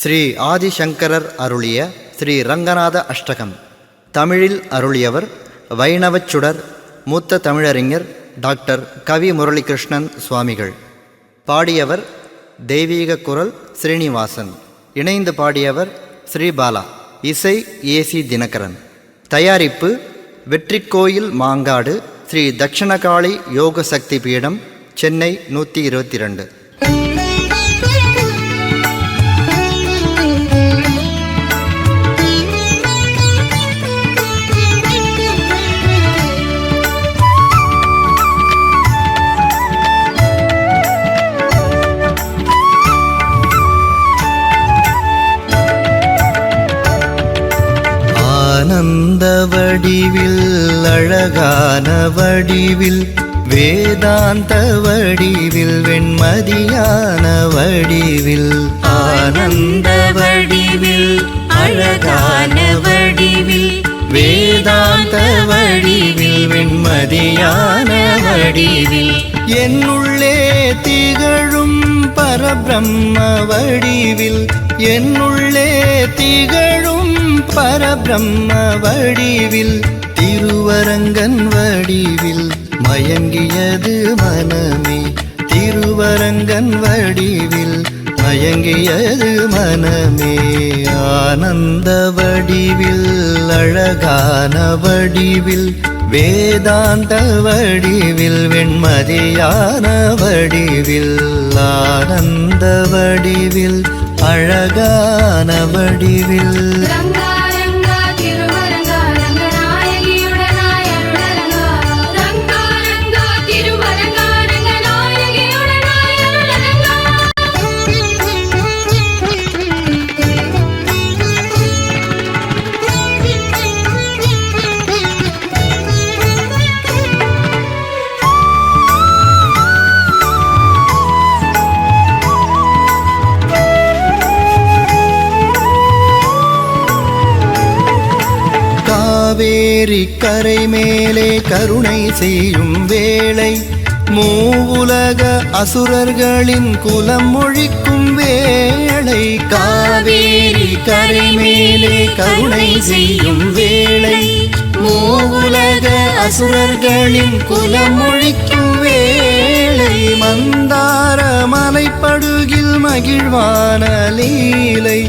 ஸ்ரீ ஆதிசங்கரர் அருளிய ஸ்ரீ ரங்கநாத அஷ்டகம். தமிழில் அருளியவர் வைணவச் சுடர் மூத்த தமிழறிஞர் டாக்டர் கவி முரளிகிருஷ்ணன் சுவாமிகள். பாடியவர் தெய்வீக குரல் ஸ்ரீனிவாசன். இணைந்து பாடியவர் ஸ்ரீபாலா இசை ஏசி தினகரன். தயாரிப்பு வெற்றிக்கோயில் மாங்காடு ஸ்ரீ தட்சிணகாளி யோக சக்தி பீடம் சென்னை நூற்றி இருபத்தி ரெண்டு. ஞான வடிவில் வேதாந்த வடிவில் வெண்மதியான வடிவில் ஆனந்த வடிவில் அழகான வடிவில் வேதாந்த வடிவில் வெண்மதியான வடிவில். என்னுள்ளே திகழும் பரபிரம்ம வடிவில் என்னுள்ளே திகழும் பரபிரம்ம வடிவில் திருவரங்கன் வடிவில் மயங்கியது மனமே. திருவரங்கன் வடிவில் மயங்கியது மனமே. ஆனந்த வடிவில் அழகான வடிவில் வேதாந்த வடிவில் வெண்மதியான வடிவில் ஆனந்த வடிவில் அழகான வடிவில். காவேரி கரை மேலே கருணை செய்யும் வேளை மூவுலக அசுரர்களின் குலம் ஒழிக்கும் வேளை காவேரி கரை மேலே கருணை செய்யும் வேளை மூவுலக அசுரர்களின் குலம் ஒழிக்கும் வேளை மந்தார மலைப்படுகில் மகிழ்வான லீலை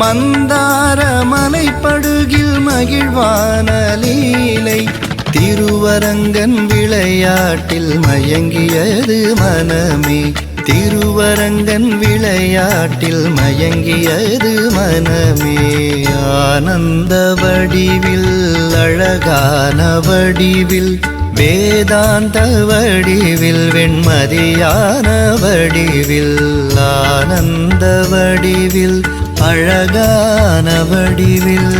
மந்தார மலைப்படுகில் மகிழ்வான லீலை. திருவரங்கன் விளையாட்டில் மயங்கியது மனமே. திருவரங்கன் விளையாட்டில் மயங்கியது மனமே. ஆனந்த வடிவில் அழகான வடிவில் வேதாந்த வடிவில் வெண்மதியான வடிவில் ஆனந்த வடிவில் அழகான வடிவில்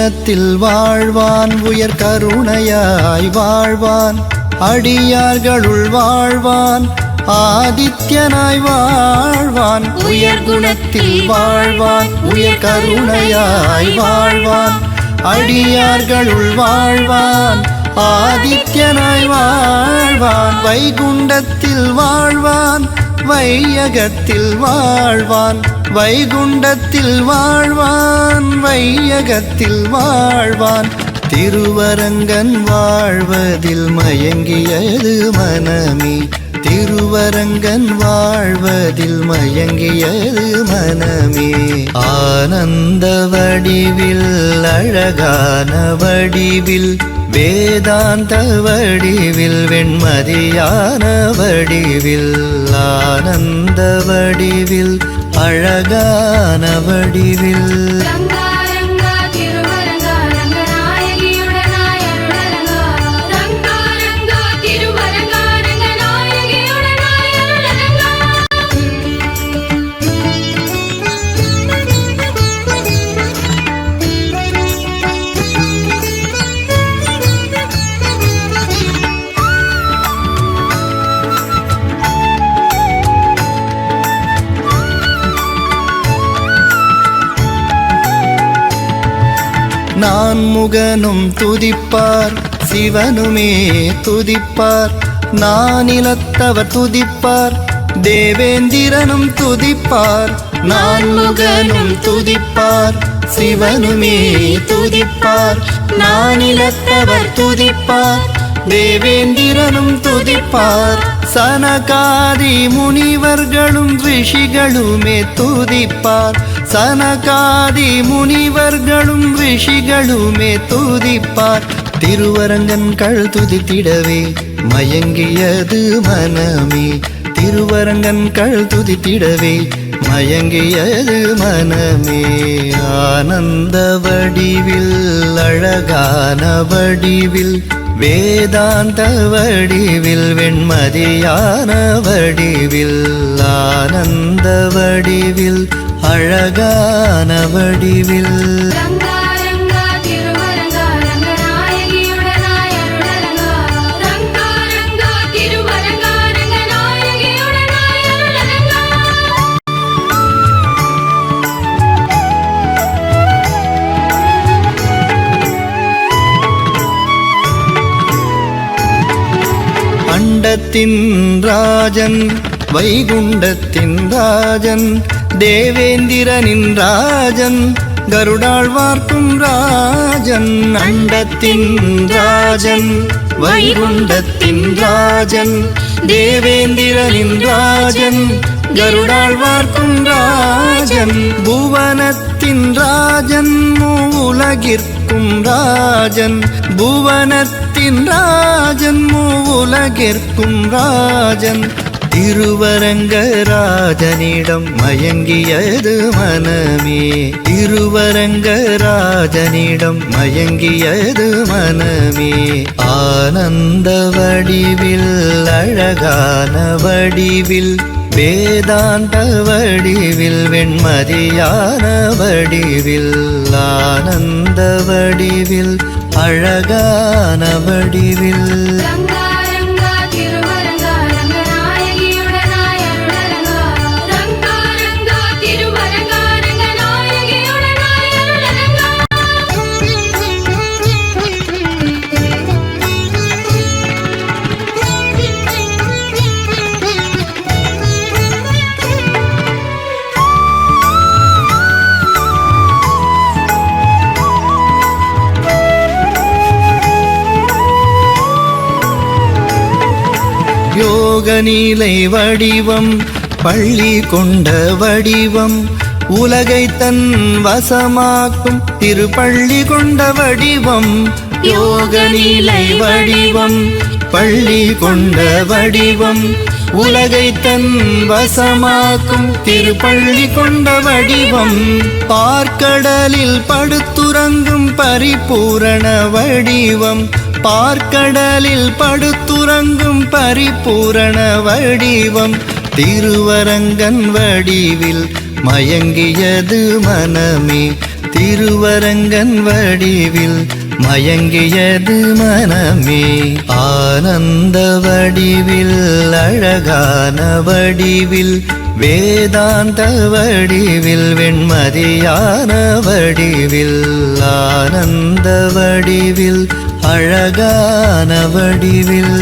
உயர் குணத்தில் வாழ்வான் உயர் கருணையாய் வாழ்வான். அடியார்களுள் வாழ்வான் ஆதித்யனாய் வாழ்வான். உயர் குணத்தில் வாழ்வான் உயர் கருணையாய் வாழ்வான். அடியார்களுள் வாழ்வான் ஆதித்யனாய் வாழ்வான். வைகுண்டத்தில் வாழ்வான் வையகத்தில் வாழ்வான். வைகுண்டத்தில் வாழ்வான் வையகத்தில் வாழ்வான். திருவரங்கன் வாழ்வதில் மயங்கியது மனமே? திருவரங்கன் வாழ்வதில் மயங்கியது மனமே? ஆனந்த வடிவில் அழகான வடிவில் வேதாந்த வடிவில் வெண்மதியான வடிவில் ஆனந்த வடிவில் அழகான வடிவில். நான் முகனும் துதிப்பார் சிவனுமே துதிப்பார். நானிலத்தவர் துதிப்பார் தேவேந்திரனும் துதிப்பார். நான் முகனும் துதிப்பார் சிவனுமே துதிப்பார். நானிலத்தவர் துதிப்பார் தேவேந்திரனும் துதிப்பார். சனகாதி முனிவர்களும் ரிஷிகளுமே துதிப்பார். சனகாதி முனிவர்களும் ரிஷிகளுமே துதிப்பார். திருவரங்கன் திருவரங்கன்கள் துதித்திடவே மயங்கியது மனமே. திருவரங்கன் திருவரங்கன்கள் துதித்திடவே மயங்கியது மனமே. ஆனந்த வடிவில் அழகான வடிவில் வேதாந்த வடிவில் வெண்மதியான வடிவில் ஆனந்த வடிவில் அழகான வடிவில். வைகுண்டத்தின் ராஜன் வைகுண்டத்தின் ராஜன் தேவேந்திரனின் ராஜன் கருடாழ்வார்க்கும் ராஜன் அண்டத்தின் ராஜன் வைகுண்டத்தின் ராஜன் தேவேந்திரனின் ராஜன் கருடாழ்வார்க்கும் ராஜன் புவனத்தின் ராஜன் மூலகிற்கு உலகிற்கும் ராஜன் புவனத்தின் ராஜன் உலகிற்கும் ராஜன். திருவரங்க ராஜனிடம் மயங்கியது மனமே. திருவரங்க ராஜனிடம் மயங்கியது மனமே. ஆனந்த வடிவில் அழகான வடிவில் வேதாந்த வடிவில் வெண்மதியான வடிவில் ஆனந்த வடிவில் அழகான வடிவில் நீலை வடிவம் பள்ளி கொண்ட வடிவம் உலகை தன் வசமாக்கும் திருப்பள்ளி கொண்ட வடிவம். யோக நீலை வடிவம் பள்ளி கொண்ட வடிவம் உலகை தன் வசமாக்கும் திருப்பள்ளி கொண்ட வடிவம். பார்க்கடலில் படுத்துறங்கும் பரிபூரண வடிவம் பார்க்கடலில் படுத்துறங்கும் பரிபூரண வடிவம் திருவரங்கன் வடிவில் மயங்கியது மனமே. திருவரங்கன் வடிவில் மயங்கியது மனமே. ஆனந்த வடிவில் அழகான வடிவில் வேதாந்த வடிவில் வெண்மதியான வடிவில் ஆனந்த வடிவில் அழகான வடிவில்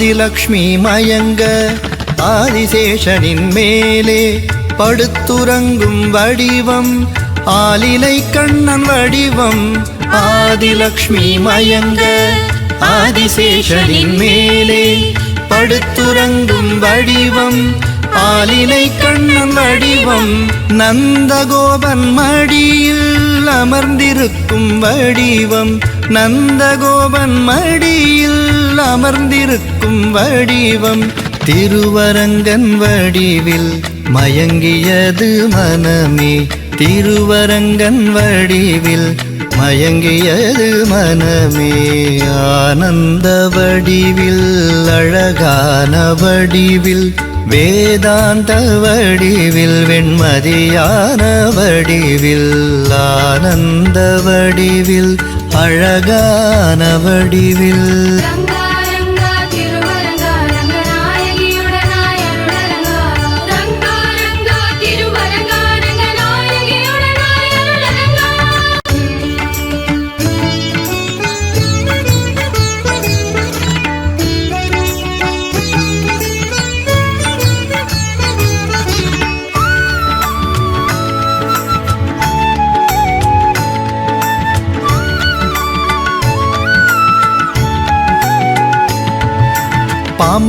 ஆதிலக்ஷ்மி மயங்க ஆதிசேஷனின் மேலே படுத்துறங்கும் வடிவம் ஆலிலை கண்ணன் வடிவம் ஆதிலக்ஷ்மி மயங்க ஆதிசேஷனின் மேலே படுத்துறங்கும் வடிவம் ஆலிலை கண்ணன் வடிவம் நந்தகோபன் மடியில் அமர்ந்திருக்கும் வடிவம் நந்தகோபன் மடியில் அமர்ந்திருக்கும் வடிவம் திருவரங்கன் வடிவில் மயங்கியது மனமே. திருவரங்கன் வடிவில் மயங்கியது மனமே. ஆனந்த வடிவில் அழகான வடிவில் வேதாந்த வடிவில் வெண்மதியான வடிவில் ஆனந்த வடிவில் அழகான வடிவில்.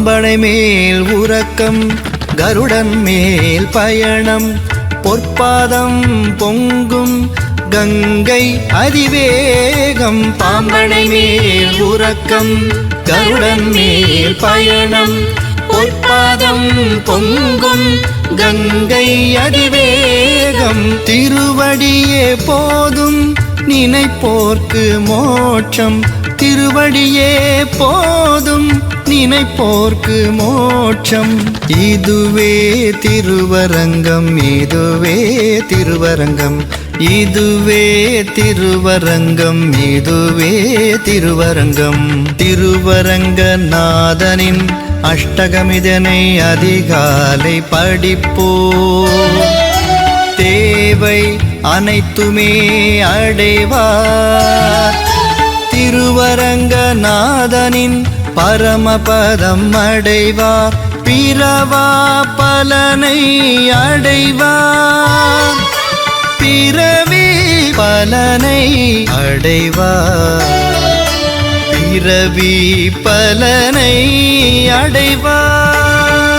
பாம்பனை மேல் உறக்கம் கருடன் மேல் பயணம் பொற்பாதம் பொங்கும் கங்கை அதிவேகம் பாம்பனை மேல் உறக்கம் கருடன் மேல் பயணம் பொற்பாதம் பொங்கும் கங்கை அதிவேகம். திருவடியே போதும் நினைப்போர்க்கு மோட்சம் திருவடியே போதும் நினைப்போர்க்கு மோட்சம். இதுவே திருவரங்கம் இதுவே திருவரங்கம். இதுவே திருவரங்கம் இதுவே திருவரங்கம். திருவரங்கநாதனின் அஷ்டகமிதனை அதிகாலை படிப்போ. தேவை அனைத்துமே அடைவார் திருவரங்கநாதனின் பரமபதம் அடைவார். பிறவா பலனை அடைவார். பிறவி பலனை அடைவார். பிறவி பலனை அடைவார்.